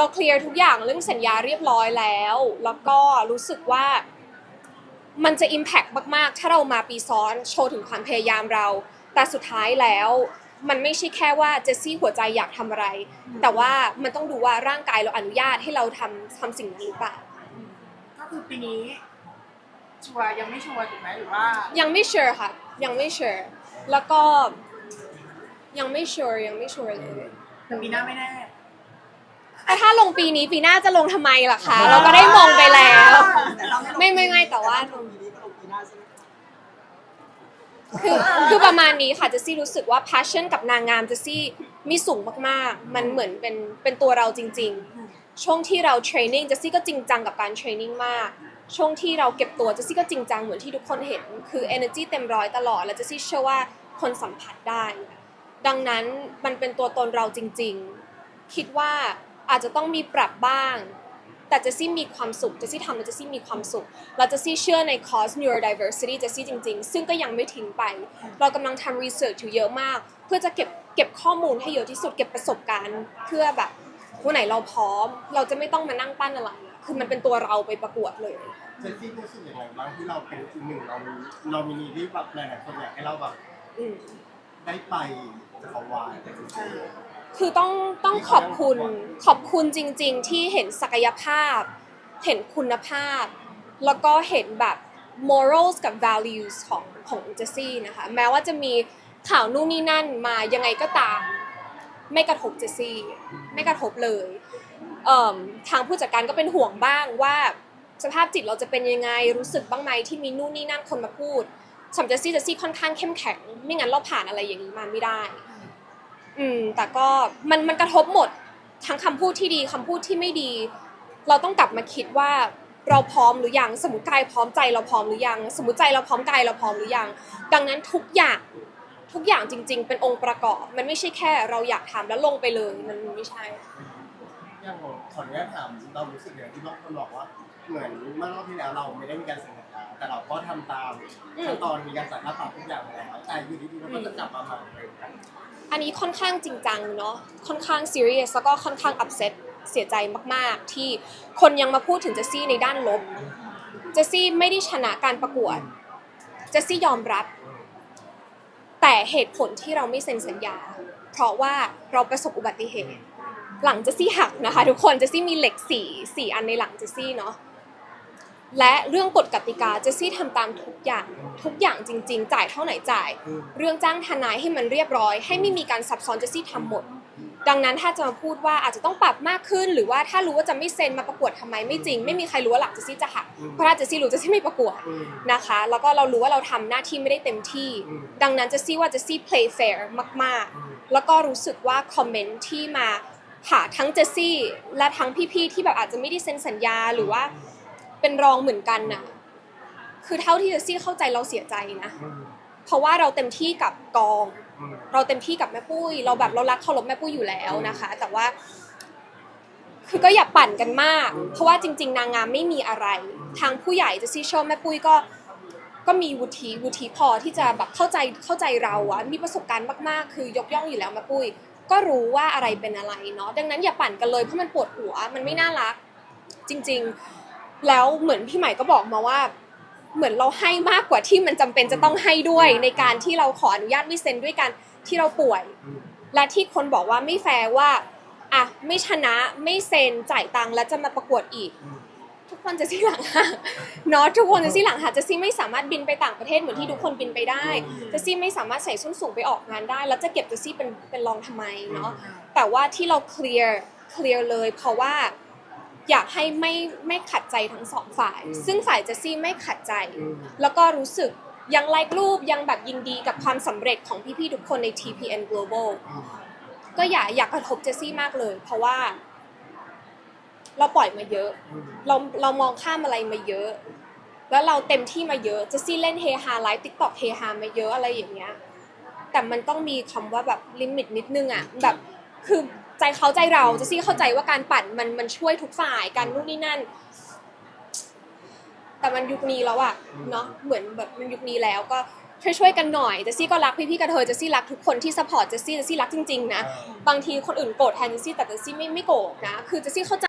เราเคลียร์ทุกอย่างเรื่องสัญญาเรียบร้อยแล้ว แล้วก็รู้สึกว่ามันจะ Impact มาก ๆ ถ้าเรามาปีซ้อนโชว์ถึงความพยายามเรา แต่สุดท้ายแล้วมันไม่ใช่แค่ว่าเจสซี่หัวใจอยากทำอะไร แต่ว่ามันต้องดูว่าร่างกายเราอนุญาตให้เราทำทำสิ่งนั้นหรือเปล่า ก็คือปีนี้ ชัวร์ยังไม่ชัวร์ถูกไหมหรือว่า ยังไม่ sure ค่ะ ยังไม่ sure แล้วก็ยังไม่ sure ยังไม่ sure เลยปีหน้าไม่แน่ แต่ถ้าลงปีนี้ปีหน้าจะลงทำไมล่ะคะ เราก็ได้มงไปแล้ว แต่เราลงไม่ไม่ไม่แต่ว่าลงปีนี้ก็ลงปีหน้าใช่ไหมคือคือประมาณนี้ค่ะเจสซี่รู้สึกว่า passion กับนางงามเจสซี่มีสูงมากๆ มันเหมือนเป็นเป็นตัวเราจริง ๆ ช่วงที่เรา training เจสซี่ก็จริงจังกับการ training มาก ช่วงที่เราเก็บตัวเจสซี่ก็จริงจังเหมือนที่ทุกคนเห็น คือ energy เต็มร้อยตลอด และเจสซี่เชื่อว่าคนสัมผัสได้ ดังนั้นมันเป็นตัวตนเราจริง ๆ คิดว่า อาจจะต้องมีปรับบ้าง แต่เจสซี่มีความสุขเจสซี่ทำแล้วเจสซี่มีความสุขแล้วเจสซี่เชื่อในคอร์ส neurodiversity เจสซี่จริง ๆ ซึ่งก็ยังไม่ทิ้งไป เรากำลังทำ research อยู่เยอะมาก เพื่อจะเก็บเก็บข้อมูลให้เยอะที่สุดเก็บประสบการณ์ เพื่อแบบวันไหนเราพร้อม เราจะไม่ต้องมานั่งปั้นอะไรอะคือมันเป็นตัวเราไปประกวดเลย เจสซี่รู้สึกยังไงบ้างที่เราเป็นอีกหนึ่งเรามีเรามีนีที่แบบหลายๆคนอยากให้เราแบบอืม ได้ไปจักรวาล คือต้องต้องขอบคุณขอบคุณจริง ๆ ที่เห็นศักยภาพ เห็นคุณภาพ แล้วก็เห็นแบบ morals กับ values ของของเจสซี่นะคะ แม้ว่าจะมีข่าวนู่นนี่นั่นมายังไงก็ตาม ไม่กระทบเจสซี่ ไม่กระทบเลยเทางผู้จัดการก็เป็นห่วงบ้างว่าสภาพจิตเราจะเป็นยังไงรู้สึกบ้างไหมที่มีนู่นนี่นั่นคนมาพูดสำหรับเจสซี่เจสซี่ค่อนข้างเข้มแข็ง ไม่งั้นเราผ่านอะไรอย่างนี้มาไม่ได้ อืมแต่ก็มันมันกระทบหมดทั้งคำพูดที่ดีคำพูดที่ไม่ดี เราต้องกลับมาคิดว่าเราพร้อมหรือยังสมมติกายพร้อมใจเราพร้อมหรือยัง สมมติใจเราพร้อมกายเราพร้อมหรือยัง ดังนั้นทุกอย่างทุกอย่างจริง ๆ เป็นองค์ประกอบ มันไม่ใช่แค่เราอยากทำแล้วลงไปเลยมันไม่ใช่ อย่างขออนุญาตถามเรารู้สึกอย่างที่บางคนบอกว่า เหมือนเมื่อรอบที่แล้วเราไม่ได้มีการเซ็นสัญญาแต่เราก็ทำตามขั้นตอนมีการจ่ายค่าปรับทุกอย่างไปแล้วแต่อยู่ดีๆเราก็จะกลับมาใหม่เลยกันอันนี้ค่อนข้างจริงจังเนาะค่อนข้าง serious แล้วก็ค่อนข้าง upset เสียใจมากๆ ที่คนยังมาพูดถึงเจสซี่ในด้านลบ เจสซี่ไม่ได้ชนะการประกวด เจสซี่ยอมรับ แต่เหตุผลที่เราไม่เซ็นสัญญา เพราะว่าเราประสบอุบัติเหตุ หลังเจสซี่หักนะคะ ทุกคนเจสซี่มีเหล็กสี่สี่อันในหลังเจสซี่เนาะ และเรื่องกฎกติกาเจสซี่ทำตามทุกอย่างทุกอย่างจริง ๆ จ่ายเท่าไหร่จ่าย เรื่องจ้างทนายให้มันเรียบร้อย ให้ไม่มีการซับซ้อนเจสซี่ทำหมด ดังนั้นถ้าจะมาพูดว่าอาจจะต้องปรับมากขึ้น หรือว่าถ้ารู้ว่าจะไม่เซ็นมาประกวดทำไมไม่จริง ไม่มีใครรู้ว่าหลังเจสซี่จะหักเพราะถ้าเจสซี่รู้เจสซี่ไม่ประกวดนะคะ แล้วก็เรารู้ว่าเราทำหน้าที่ไม่ได้เต็มที่ ดังนั้นเจสซี่ว่าเจสซี่ play fair มากๆ แล้วก็รู้สึกว่าคอมเมนต์ที่มาหาทั้งเจสซี่และทั้งพี่ๆที่แบบอาจจะไม่ได้เซ็นสัญญาหรือว่า เป็นรองเหมือนกันน่ะ คือเท่าที่เจสซี่เข้าใจเราเสียใจนะอืมเพราะว่าเราเต็มที่กับกองอืมเราเต็มที่กับแม่ปุ้ย เราแบบเรารักเคารพแม่ปุ้ยอยู่แล้วนะคะ แต่ว่า คือก็อย่าปั่นกันมาก เพราะว่าจริง ๆ นางงามไม่มีอะไร ทางผู้ใหญ่จะซีชอบแม่ปุ้ยก็ก็มีวุฒิวุฒิพอที่จะแบบเข้าใจเข้าใจเราอะมีประสบการณ์มากๆ คือยกย่องอยู่แล้วแม่ปุ้ย ก็รู้ว่าอะไรเป็นอะไรเนาะดังนั้นอย่าปั่นกันเลยเพราะมันปวดหัวมันไม่น่ารัก จริง ๆ แล้วเหมือนพี่ใหม่ก็บอกมาว่า เหมือนเราให้มากกว่าที่มันจำเป็นจะต้องให้ด้วย ในการที่เราขออนุญาตไม่เซ็นด้วยกันที่เราป่วยอืมและที่คนบอกว่าไม่แฟร์ว่าอะไม่ชนะไม่เซ็นจ่ายตังค์แล้วจะมาประกวดอีกอืมทุกคนจะซี่หลังหักเนาะทุกคนจะซี่หลังหักจะซี่ไม่สามารถบินไปต่างประเทศเหมือนที่ทุกคนบินไปได้จะซี่ไม่สามารถใส่ส้นสูงไปออกงานได้ แล้วจะเก็บจะซี่เป็นเป็นรองทำไมเนาะแต่ว่าที่เราเคลียร์เคลียร์เลย เพราะว่า อยากให้ไม่ไม่ขัดใจทั้งสองฝ่าย ซึ่งฝ่ายเจสซี่ไม่ขัดใจอืมแล้วก็รู้สึกยังไลค์รูปยังแบบยินดีกับความสำเร็จของพี่ๆทุกคนใน TPN Global อืมก็อย่าอยากกระทบเจสซี่มากเลย เพราะว่า เราปล่อยมาเยอะอืมเราเรามองข้ามอะไรมาเยอะ แล้วเราเต็มที่มาเยอะเจสซี่เล่นเฮฮาไลฟ์ติ๊กต็อกเฮฮามาเยอะอะไรอย่างเงี้ยแต่มันต้องมีคำว่าแบบลิมิตนิดนึงอะแบบคือ ใจเขาใจเราเจสซี่เข้าใจว่าการปั่นมันมันช่วยทุกฝ่ายกันนู่นนี่นั่น แต่มันยุคนี้แล้วอะเนาะเหมือนแบบมันยุคนี้แล้วก็ช่วยช่วยๆกันหน่อยเจสซี่ก็รักพี่ๆกระเทยเจสซี่รักทุกคนที่สปอร์ตเจสซี่เจสซี่รักจริงๆนะบางทีคนอื่นโกรธแทนเจสซี่แต่เจสซี่ไม่ไม่โกรธนะ คือเจสซี่เข้าใจ